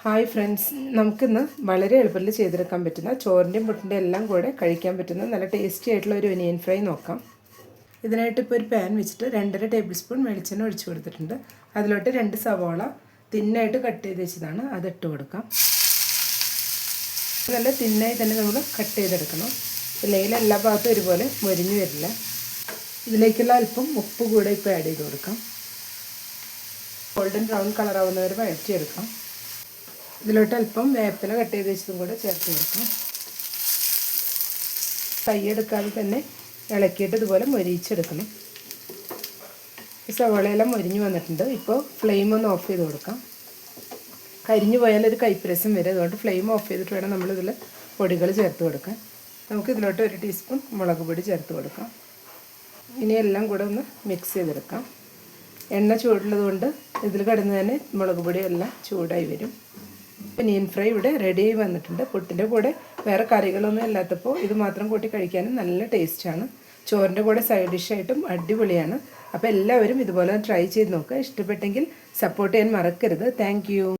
Hi friends. നമുക്കിന്ന് വളരെ എളുപ്പത്തിൽ ചെയ്തെടുക്കാൻ പറ്റുന്ന ചോറിന്റെയും പുട്ടിന്റെ എല്ലാം കൂടെ കഴിക്കാൻ പറ്റുന്ന നല്ല ടേസ്റ്റി ആയിട്ടുള്ള ഒരു ഒനിയൻ ഫ്രൈ നോക്കാം. ഇതിനായിട്ട് ഇപ്പോൾ ഒരു പാൻ വെച്ചിട്ട് രണ്ടര ടേബിൾ സ്പൂൺ വെളിച്ചെണ്ണ ഒഴിച്ചു കൊടുത്തിട്ടുണ്ട്. അതിലോട്ട് രണ്ട് സവോള തിന്നായിട്ട് കട്ട് ചെയ്ത് വെച്ചതാണ്. അത് ഇട്ട് കൊടുക്കാം. നല്ല തിന്നായി തന്നെ നമ്മൾ കട്ട് ചെയ്തെടുക്കണം. ഇല്ലെങ്കിൽ എല്ലാ ഭാഗത്തും ഒരുപോലെ മൊരിഞ്ഞു വരില്ല. ഇതിലേക്കുള്ള അല്പം ഉപ്പ് കൂടെ ഇപ്പോൾ ആഡ് ചെയ്ത് കൊടുക്കാം. ഗോൾഡൻ ബ്രൗൺ കളറാവുന്നവരെ വഴറ്റിയെടുക്കാം. ഇതിലോട്ട് അല്പം വേപ്പില കട്ട് ചെയ്ത് വെച്ചതും കൂടെ ചേർത്ത് കൊടുക്കാം. കൈയെടുക്കാതെ തന്നെ ഇളക്കിയിട്ട് ഇതുപോലെ മൊരിയിച്ചെടുക്കണം. സവാളയെല്ലാം മൊരിഞ്ഞ് വന്നിട്ടുണ്ട്. ഇപ്പോൾ ഫ്ലെയിം ഒന്ന് ഓഫ് ചെയ്ത് കൊടുക്കാം. കരിഞ്ഞു പോയാൽ ഒരു കൈപ്രസം വരും. അതുകൊണ്ട് ഫ്ലെയിം ഓഫ് ചെയ്തിട്ട് വേണം നമ്മൾ നമ്മളിതിൽ പൊടികൾ ചേർത്ത് കൊടുക്കാൻ. നമുക്ക് ഇതിലോട്ട് ഒരു ടീസ്പൂൺ മുളക് പൊടി ചേർത്ത് കൊടുക്കാം. ഇനി എല്ലാം കൂടെ ഒന്ന് മിക്സ് ചെയ്തെടുക്കാം. എണ്ണ ചൂടുള്ളത് കൊണ്ട് ഇതിൽ കിടന്ന് തന്നെ മുളക് പൊടി എല്ലാം ചൂടായി വരും. ഒനിയൻ ഫ്രൈ ഇവിടെ റെഡി വന്നിട്ടുണ്ട്. പുട്ടിന്റെ കൂടെ വേറെ കറികളൊന്നും ഇല്ലാത്തപ്പോൾ ഇത് മാത്രം കൂട്ടി കഴിക്കാനും നല്ല ടേസ്റ്റാണ് ചോറിന്റെ കൂടെ സൈഡ് ഡിഷായിട്ടും അടിപൊളിയാണ്. അപ്പോൾ എല്ലാവരും ഇതുപോലെ ട്രൈ ചെയ്ത് നോക്കുക ഇഷ്ടപ്പെട്ടെങ്കിൽ സപ്പോർട്ട് ചെയ്യാൻ മറക്കരുത്. താങ്ക്